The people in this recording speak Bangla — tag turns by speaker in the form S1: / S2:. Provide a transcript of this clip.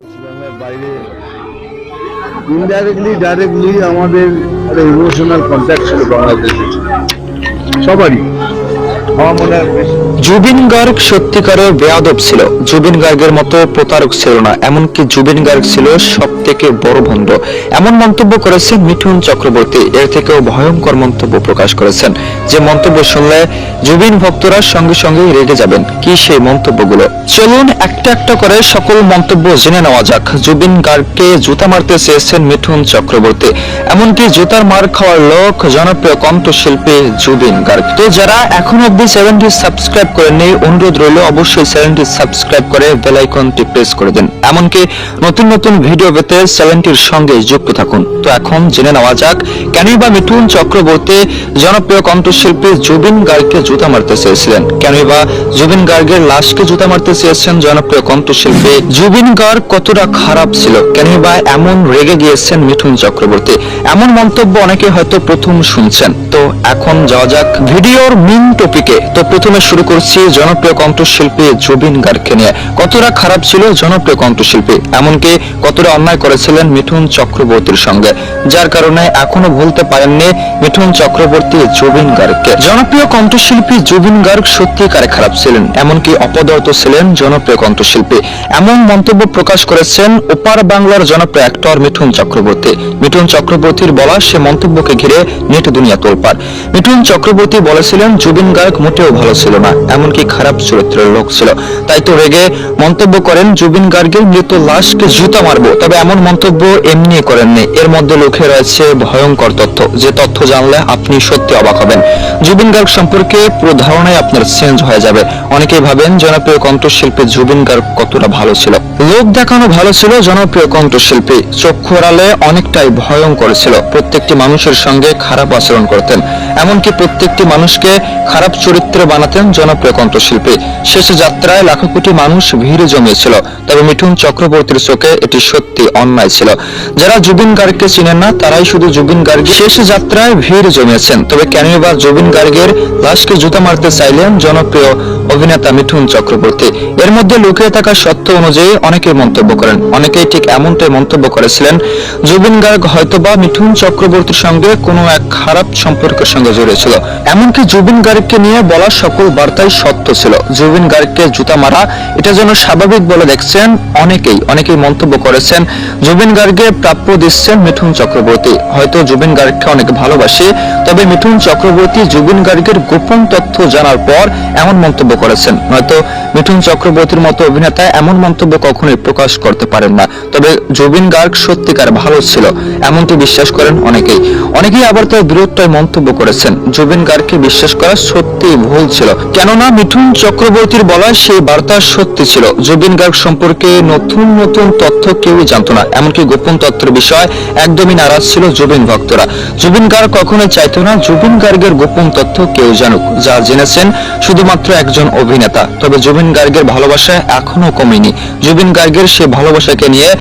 S1: পশ্চিমবঙ্গের বাইরে। ইনডাইরেক্টলি ডাইরেক্টলি আমাদের একটা ইমোশনাল কন্ট্যাক্ট ছিল বাংলাদেশের সবারই।
S2: জুবিন গার্গ সত্যিকারের বেয়াদব ছিল। জুবিন গার্গের মতো প্রতারক ছিল না, এমনকি জুবিন গার্গ ছিল সব থেকে বড় ভণ্ড। এমন মন্তব্য করেছেন মিঠুন চক্রবর্তী। এর থেকেও ভয়ঙ্কর মন্তব্য প্রকাশ করেছেন, যে মন্তব্য শুনলে জুবিন ভক্তরা সঙ্গে সঙ্গে রেগে যাবেন। কি সেই মন্তব্যগুলো? চলুন একটা একটা করে সকল মন্তব্য জেনে নেওয়া যাক। জুবিন গার্গকে জুতা মারতে চেয়েছেন মিঠুন চক্রবর্তী। এমনকি জুতার মার খাওয়ার লোক জনপ্রিয় কণ্ঠশিল্পী জুবিন গার্গ। তো যারা এখন অব্দি চ্যানেলটি সাবস্ক্রাইব করে নেই অনুরোধ রইল অবশ্যই চ্যানেলটি সাবস্ক্রাইব করে বেল আইকনটি প্রেস করে দিন। এমনকি নতুন নতুন ভিডিও পেতে চ্যানেলটির সঙ্গে যুক্ত থাকুন। তো এখন জেনে নেওয়া যাক কেনই বা মিঠুন চক্রবর্তী জনপ্রিয় কণ্ঠশিল্পী জুবিন গার্গকে জুতা মারতে চেয়েছিলেন? কেনই বা জুবিন গার্গের লাশকে জুতা মারতে চেয়েছেন জনপ্রিয় কণ্ঠশিল্পী জুবিন গার্গ কতটা খারাপ ছিল? কেনই বা এমন রেগে গিয়েছেন মিঠুন চক্রবর্তী? এমন মন্তব্য অনেকে হয়তো প্রথম শুনছেন। তো এখন যাওয়া যাক ভিডিওর মেন টপিকে। তো প্রথমে শুরু করছি জনপ্রিয় কণ্ঠশিল্পী জুবিন গার্গকে নিয়ে। কতটা খারাপ ছিল জনপ্রিয় কণ্ঠশিল্পী? এমনকি কতটা অন্যায় করেছিলেন মিঠুন চক্রবর্তীর সঙ্গে? যার কারণে এখনও ভুলতে পারেননি মিঠুন চক্রবর্তী জুবিন গার্গকে। জনপ্রিয় কণ্ঠশিল্পী জুবিন গার্গ সত্যিকারে খারাপ ছিলেন, এমনকি অপদর্থ ছিলেন জনপ্রিয় কণ্ঠশিল্পী। এমন মন্তব্য প্রকাশ করেছেন ওপার বাংলার জনপ্রিয় অ্যাক্টর মিঠুন চক্রবর্তী। মিঠুন চক্রবর্তীর বলা সে মন্তব্যকে ঘিরে নেট দুনিয়া তোলপার মিঠুন চক্রবর্তী বলেছিলেন, জুবিন গার্গ মোটেও ভালো ছিল না, এমনকি খারাপ চরিত্রের লোক ছিল। তাই তো রেগে মন্তব্য করেন জুবিন গার্গের মৃত লাশকে জুতা মারবো, তবে এমন মন্তব্য এমনি করেননি। এর মধ্যে লুকিয়ে রয়েছে ভয়ঙ্কর তথ্য। যে তথ্য জানলে আপনি সত্যি অবাক হবেন। জুবিন গার্গ সম্পর্কে পুরো আপনার চেঞ্জ হয়ে যাবে। অনেকেই ভাবেন জনপ্রিয় কণ্ঠশিল্পী জুবিন গার্গ কতটা ভালো ছিল? লোক দেখানো ভালো ছিল জনপ্রিয় কণ্ঠশিল্পী। চক্ষু আড়ালে অনেকটাই ভয়ঙ্কর ছিল। প্রত্যেকটি মানুষের সঙ্গে খারাপ আচরণ করতেন। এমনকি প্রত্যেকটি মানুষকে খারাপ চরিত্রে বানাতেন জনপ্রিয় কণ্ঠশিল্পী। শেষ যাত্রায় লাখো কোটি মানুষ ভিড়ে জমিয়েছিল। তবে মিঠুন চক্রবর্তীর চোখে এটি সত্যি অন্যায় ছিল। যারা জুবিন গার্গকে চিনেন না, তারাই শুধু জুবিন গার্গ শেষ যাত্রায় ভিড় জমিয়েছেন। তবে কেন বা জুবিন গার্গের লাশকে জুতা মারতে চাইলেন জনপ্রিয় অভিনেতা মিঠুন চক্রবর্তী। এর মধ্যে লুকিয়ে থাকা সত্য অনুযায়ী অনেকে মন্তব্য করেন, অনেকেই ঠিক এমনটাই মন্তব্য করেছিলেন। জুবিন গার্গ হয়তোবা মিঠুন চক্রবর্তীর সঙ্গে কোনো এক খারাপ সম্পর্কের সঙ্গে জড়িয়েছিল। এমনকি জুবিন গার্গকে নিয়ে বলা সকল বার্তাই সত্য ছিল। জুবিন গার্গকে জুতা মারা, এটা যেন স্বাভাবিক বলে দেখছেন অনেকেই। অনেকেই মন্তব্য করেছেন, জুবিন গার্গকে প্রাপ্য দিচ্ছেন মিঠুন চক্রবর্তী। হয়তো জুবিন গার্গকে অনেক ভালোবাসে, তবে মিঠুন চক্রবর্তী জুবিন গার্গের গোপন তথ্য জানার পর এমন মন্তব্য করেছেন। নয়তো মিঠুন চক্রবর্তীর মতো অভিনেতা এমন মন্তব্য কখনোই প্রকাশ করতে পারেন না। তবে জুবিন গার্গ সত্যিকার ভালো ছিল, এমনটি বিশ্বাস করেন অনেকেই। অনেকেই আবার তার বিরোধটায় মন্তব্য করেছেন, জুবিন গার্গকে বিশ্বাস করা সত্যি ভুল ছিল। কেননা মিঠুন চক্রবর্তীর বলা সেই বার্তা সত্যি ছিল। জুবিন গার্গ সম্পর্কে নতুন নতুন তথ্য কেউই জানতো না, এমনকি গোপন তথ্যের বিষয় একদমই নারাজ ছিল জুবিন ভক্তরা। জুবিন গার্গ কখনোই চাইতো না জুবিন গার্গের গোপন তথ্য কেউ জানুক। যা জেনেছেন শুধুমাত্র একজন অভিনেতা। তবে জুবিন গার্গের ভালোবাসা এখনও কমেনি। জুবিন গার্গের সে ভালোবাসাকে নিয়ে